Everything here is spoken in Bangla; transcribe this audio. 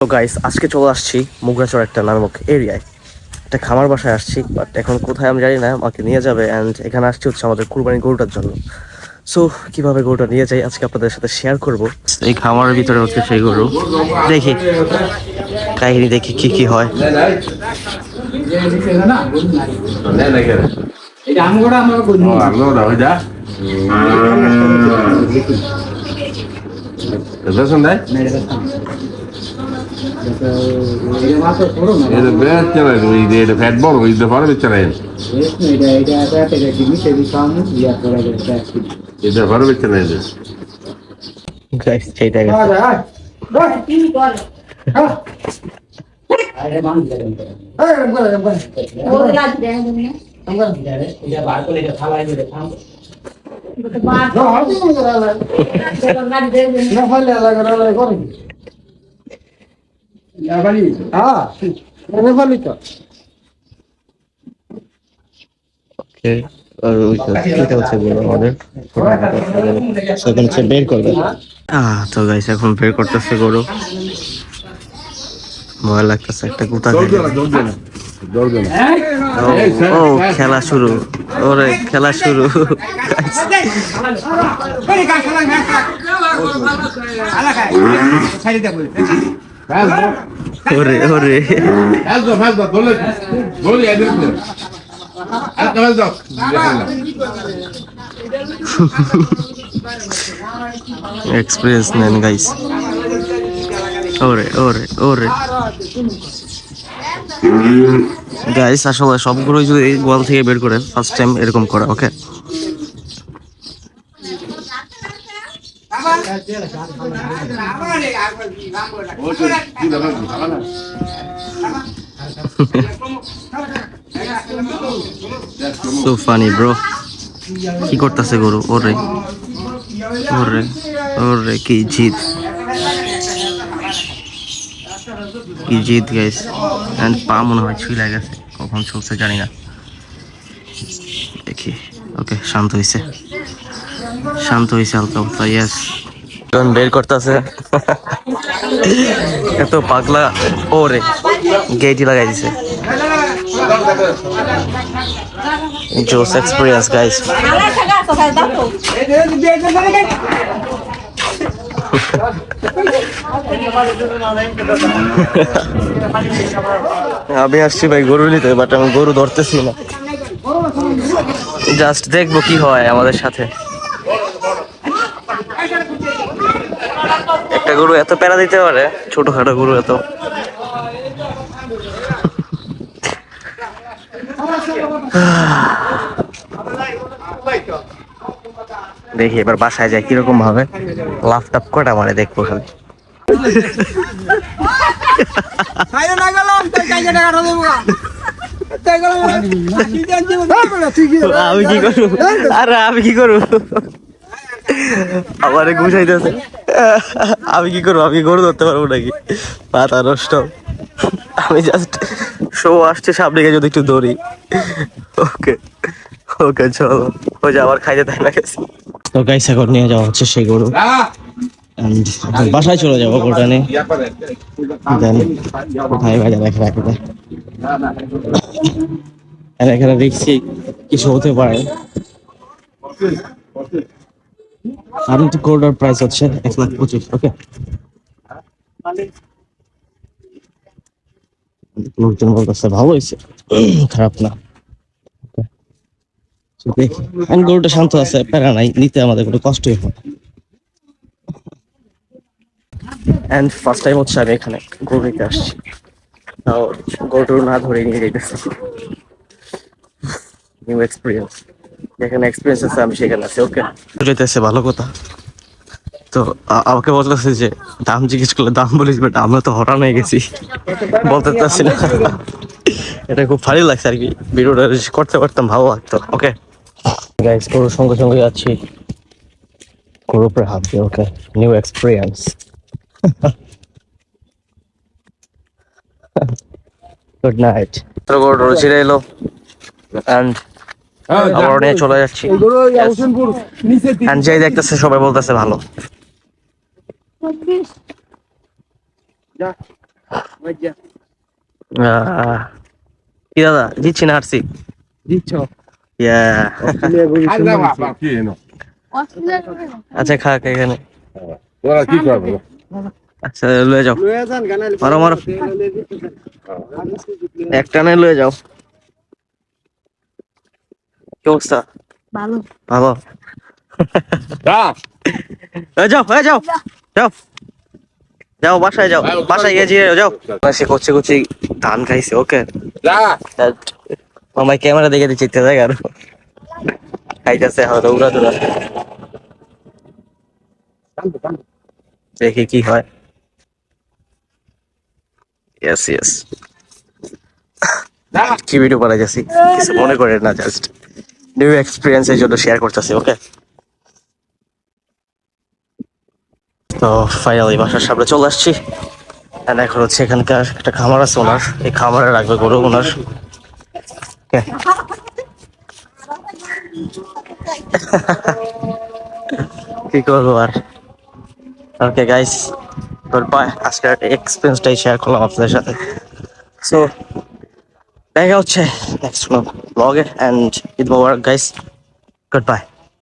তো গাইস আজকে চলে আসছি মুগরাচর একটা নামক এরিয়ায় একটা খামার বাসায় আসছি বাট এখন কোথায় আমি জানি না আমাকে নিয়ে যাবে অ্যান্ড এখানে আসছি হচ্ছে আমাদের কুরবানি গরুটার জন্য। সো কীভাবে গরুটা নিয়ে যাই আজকে আপনাদের সাথে শেয়ার করব। এই খামারের ভিতরে হচ্ছে সেই গরু। দেখি কাহিনী দেখি কি কি হয়। আমার এটা মাত্র ছোড়ো না E deve essere, di fat ball, di fare veccere. এটা এটা এটা এটা দিবি সেদি কাম ইয়া করে এটা E deve fare মান ওকে আর এটা হচ্ছে আমাদের সেখানে হচ্ছে বের করবে তো গাইস এখন বের করতেছে গরু ভয় লাগতেছে একটা. ও ও, খেলা শুরু ওরে খেলা শুরু ওরে. এক্সপিরিয়েন্স নেন গাইস ওরে ওরে ওরে। গাইস আসলে সবগুলোই যদি গোয়াল থেকে বের করে ফার্স্ট টাইম এরকম করা ওকে সো ফানি ব্রো কি করতেছে গরু? ওরে। ওরে ওরে, কি জিত। কি জিত গাইস পা মনে হয় ছুঁই গেছে কখন চলছে জানি না। দেখি। ওকে, শান্ত হয়েছে শান্ত হয়েছে হালকা হালকা ইয়েস বের করতেছে। এত পাগলা ওরে গেটই লাগাই দিছে। জোস এক্সপিরিয়েন্স গাইস আমি আসছি ভাই গরু নিতে বাট আমি গরু ধরতেছি না। জাস্ট দেখব কি হয় আমাদের সাথে। একটা গরু এত প্যারা দিতে পারে? ছোটখাটো গরু এত। দেখি এবার বাসায় যায় কীরকম ভাবে লাফ টাপ কটা মানে দেখব খালি। আমি কি করব? আরে আমি কি করু আমারে গুছাইতেছে। আমি কি করব? আমি গরু ধরতে পারব নাকি? পাতা নষ্ট। আমি জাস্ট শো আসছে সামনে গিয়ে যদি একটু দৌড়ি ওকে। ওকে, চলো। ওই যে আবার খাইতে তাই না গেছে। তো গাইস এখন নিয়ে যাওয়া হচ্ছে সেই গরু। বাসায় চলে যাব গোটা নিয়ে। কোথায় বাজে রেখে, রাখি দেয় আর এখানে দেখছি কিছু হতে পারে। আর একটু কোর্ডার প্রাইস হচ্ছে এক লাখ পঁচিশ ওকে লোকজন বলতেছে, ভালো হয়েছে, খারাপ না. দেখি। গরুটা শান্ত আছে, প্যারা নাই, নিতে আমাদের কোনো কষ্টই হয় অ্যান্ড ফার্স্ট টাইম হচ্ছে আমি এখানে গরু নিতে আসছি। তাও গরু না ধরে নিয়ে যেতেছি নিউ এক্সপিরিয়েন্স যেখানে এক্সপিরিয়েন্স আছে আমি সেখানে আছি ওকে যেতেছে ভালো কথা। তো আমাকে বলতেছে যে দাম জিজ্ঞেস করলে দাম বলিস বাট আমরা তো হঠাৎ হয়ে গেছি। বলতে পারছি না। এটা খুব ভালো লাগছে আর কি। ভিডিওটা করতে পারতাম ভালো লাগতো ওকে গাইস গরুর সঙ্গে সঙ্গে যাচ্ছি। গরুর উপরে হাত দিয়ে ওকে নিউ এক্সপিরিয়েন্স গুড নাইট তো গরুটা ছিঁড়ে এলো অ্যান্ড আবার নিয়ে চলে যাচ্ছি। অ্যান্ড যাই দেখতেছে সবাই বলতেছে ভালো। আহ, কি দাদা দিচ্ছি না এনো? আচ্ছা খাক এখানে। তোরা কি করবে আচ্ছা লয়ে যাও। মারো, মারো। লয়ে যাও। কি অবস্থা? ভালো। ভালো। যাও এ যাও যাও। যাও বাসায় যাও বাসায় গিয়ে জিরে যাও। সে করছে করছে ধান খাইছে ওকে। মামাই ক্যামেরা দেখে দিচ্ছে ইচ্ছে জায়গা আরও। খাইতেছে হয়তো উড়া দুরা দেখি কি হয়। ইয়েস ইয়েস কি ভিডিও বানাই যাচ্ছি কিছু মনে করে না জাস্ট নিউ এক্সপিরিয়েন্স এর জন্য শেয়ার করতেছি ওকে তো ফাইনালি বাসার সামনে চলে আসছি। এখন হচ্ছে এখানকার একটা খামার আছে ওনার। এই খামারে রাখবে গরু ওনার। কি করব আর? ওকে গাইস আজকের এক্সপিরিয়েন্সটাই শেয়ার করলাম আপনাদের সাথে। সো দেখা হচ্ছে নেক্সট ব্লগে and Eid Mubarak guys good bye